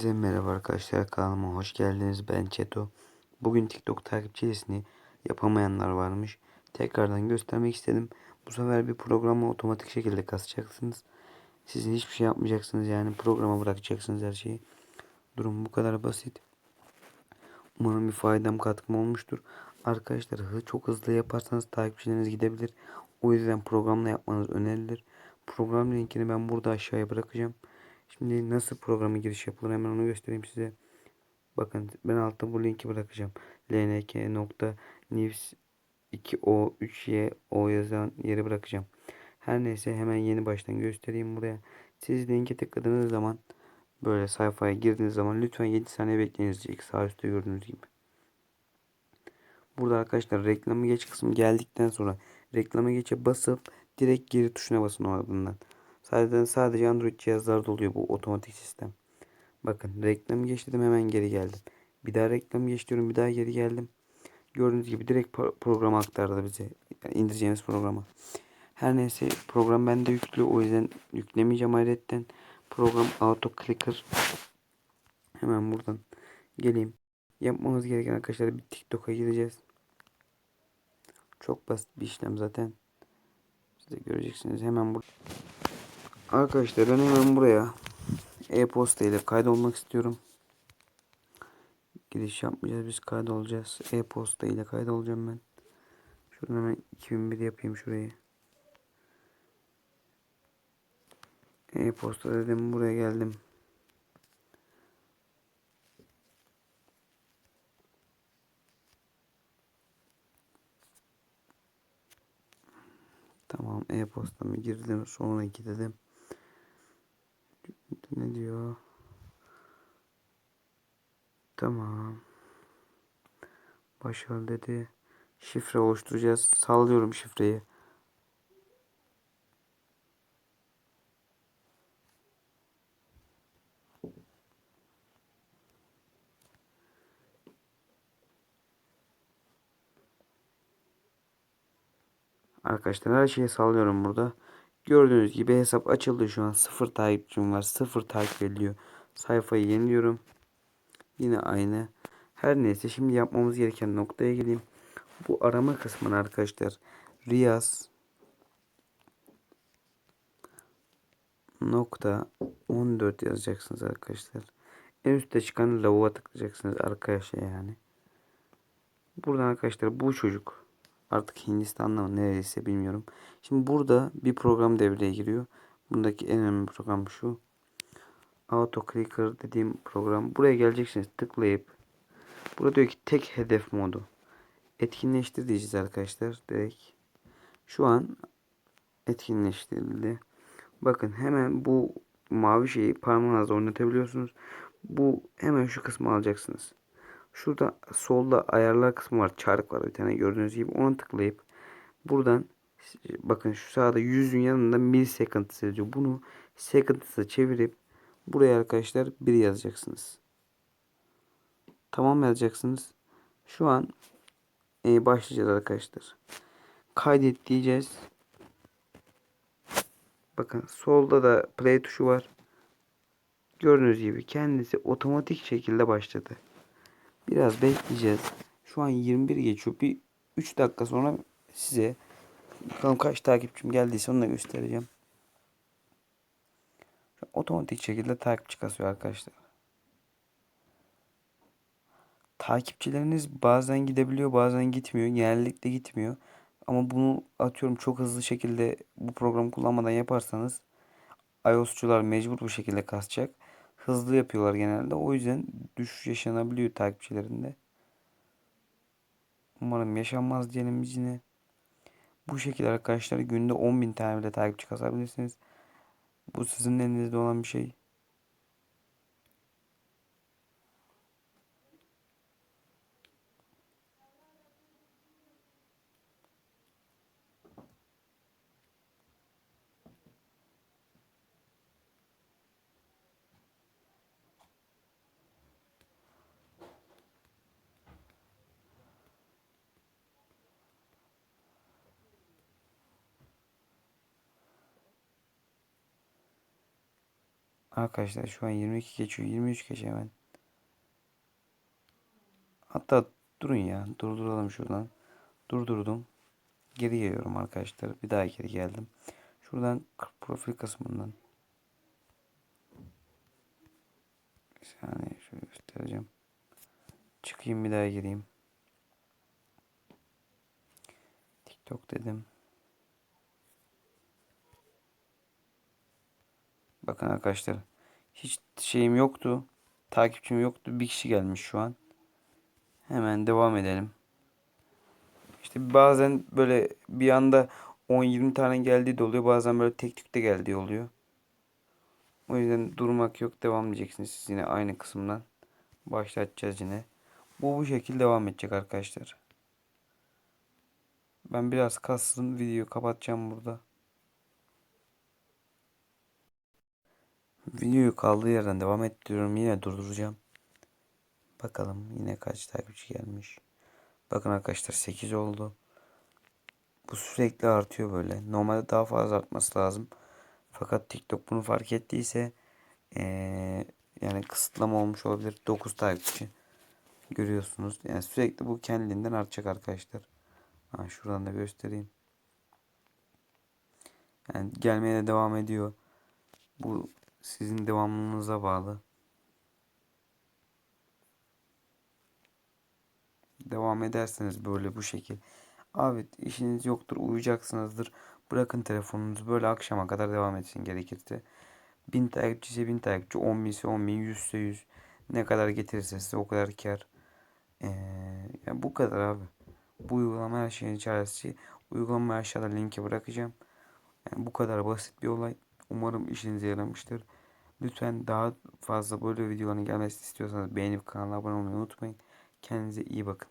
Herkese merhaba arkadaşlar kanalıma hoş geldiniz ben Çeto. Bugün TikTok takipçisini yapamayanlar varmış. Tekrardan göstermek istedim. Bu sefer bir programı otomatik şekilde kasacaksınız. Sizin hiçbir şey yapmayacaksınız yani programa bırakacaksınız her şeyi. Durum bu kadar basit. Umarım bir faydam katkım olmuştur. Arkadaşlar çok hızlı yaparsanız takipçileriniz gidebilir. O yüzden programla yapmanız önerilir. Program linkini ben burada aşağıya bırakacağım. Şimdi nasıl programa giriş yapılır hemen onu göstereyim size. Bakın ben altta bu linki bırakacağım. lnk.news 2o 3y o yazan yeri bırakacağım. Her neyse hemen yeni baştan göstereyim buraya. Siz linke tıkladığınız zaman böyle sayfaya girdiğiniz zaman lütfen 7 saniye bekleyiniz diyecek. Sağ üstte gördüğünüz gibi. Burada arkadaşlar reklamı geç kısmı geldikten sonra reklama geçe basıp direkt geri tuşuna basın ardından. Sadece, sadece Android cihazlarda oluyor bu otomatik sistem. Bakın reklamı geçtim hemen geri geldim. Bir daha reklamı geçiyorum bir daha geri geldim. Gördüğünüz gibi direkt programa aktardı bize. Yani indireceğimiz programa. Her neyse program bende yüklü o yüzden yüklemeyeceğim ayrıca. Program auto clicker. Hemen buradan geleyim. Yapmamız gereken arkadaşlar bir TikTok'a gireceğiz. Çok basit bir işlem zaten. Siz de göreceksiniz hemen burada. Arkadaşlar ben hemen buraya e-posta ile kaydolmak istiyorum. Giriş yapmayacağız biz kaydolacağız. E-posta ile kaydolacağım ben. Şuradan hemen 2001 yapayım şurayı. E-posta dedim buraya geldim. Tamam e-postamı girdim sonraki dedim. Ne diyor? Tamam. Başarılı dedi. Şifre oluşturacağız. Sallıyorum şifreyi. Arkadaşlar her şeyi sallıyorum burada. Gördüğünüz gibi hesap açıldı şu an. Sıfır takipçim var. Sıfır takip ediliyor. Sayfayı yeniliyorum. Yine aynı. Her neyse şimdi yapmamız gereken noktaya geleyim. Bu arama kısmını arkadaşlar Riyaz nokta 14 yazacaksınız arkadaşlar. En üstte çıkan lavuğa tıklayacaksınız arkadaşlar yani. Buradan arkadaşlar bu çocuk Artık Hindistan'da mı neredeyse bilmiyorum. Şimdi burada bir program devreye giriyor. Bundaki en önemli program şu. Auto Clicker dediğim program. Buraya geleceksiniz tıklayıp burada diyor ki tek hedef modu. Etkinleştir diyeceğiz arkadaşlar direkt. Şu an etkinleştirildi. Bakın hemen bu mavi şeyi parmağınızla oynatabiliyorsunuz. Bu hemen şu kısmı alacaksınız. Şurada solda ayarlar kısmı var. Çark var bir tane gördüğünüz gibi. Onu tıklayıp buradan bakın şu sağda yüzün yanında millisecond yazıyor. Bunu seconds'a çevirip buraya arkadaşlar bir yazacaksınız. Tamam yazacaksınız. Şu an e, başlayacağız arkadaşlar. Kaydet diyeceğiz. Bakın solda da play tuşu var. Gördüğünüz gibi kendisi otomatik şekilde başladı. Biraz bekleyeceğiz. Şu an 21 geçiyor. Bir 3 dakika sonra size bakalım kaç takipçim geldiyse onu da göstereceğim. Otomatik şekilde takipçi kasıyor arkadaşlar. Takipçileriniz bazen gidebiliyor bazen gitmiyor. Genellikle gitmiyor. Ama bunu atıyorum çok hızlı şekilde bu programı kullanmadan yaparsanız iOS'cular mecbur bu şekilde kasacak hızlı yapıyorlar genelde. O yüzden düşüş yaşanabiliyor takipçilerinde. Umarım yaşanmaz diyelim yine. Bu şekilde arkadaşlar günde 10.000 tane bile takipçi kasabilirsiniz. Bu sizin elinizde olan bir şey. Arkadaşlar şu an 22 geçiyor. 23 geçe hemen. Hatta durun ya. Durduralım şuradan. Durdurdum. Geri geliyorum arkadaşlar. Bir daha geri geldim. Şuradan profil kısmından. Bir saniye şöyle göstereceğim. Çıkayım bir daha gireyim. TikTok dedim. Bakın arkadaşlar. Hiç şeyim yoktu. Takipçim yoktu. Bir kişi gelmiş şu an. Hemen devam edelim. İşte bazen böyle bir anda 10-20 tane geldiği de oluyor. Bazen böyle tek tük de geldiği oluyor. O yüzden durmak yok. Devam edeceksiniz siz yine aynı kısımdan. Başlatacağız yine. Bu bu şekilde devam edecek arkadaşlar. Ben biraz kassın videoyu kapatacağım burada. Videoyu kaldığı yerden devam ettiriyorum. Yine durduracağım. Bakalım yine kaç takipçi gelmiş. Bakın arkadaşlar 8 oldu. Bu sürekli artıyor böyle. Normalde daha fazla artması lazım. Fakat TikTok bunu fark ettiyse ee, yani kısıtlama olmuş olabilir. 9 takipçi görüyorsunuz. Yani sürekli bu kendiliğinden artacak arkadaşlar. Ha, şuradan da göstereyim. Yani gelmeye de devam ediyor. Bu sizin devamlılığınıza bağlı. Devam ederseniz böyle bu şekil. Abi işiniz yoktur uyuyacaksınızdır. Bırakın telefonunuzu böyle akşama kadar devam etsin gerekirse. 1000 takipçi ise 1000 takipçi 10 bin ise 10 bin 100 ise 100 ne kadar getirirse size o kadar kar. Ee, yani bu kadar abi. Bu uygulama her şeyin çaresi. Uygulamayı aşağıda linki bırakacağım. Yani bu kadar basit bir olay. Umarım işinize yaramıştır. Lütfen daha fazla böyle videoların gelmesini istiyorsanız beğenip kanala abone olmayı unutmayın. Kendinize iyi bakın.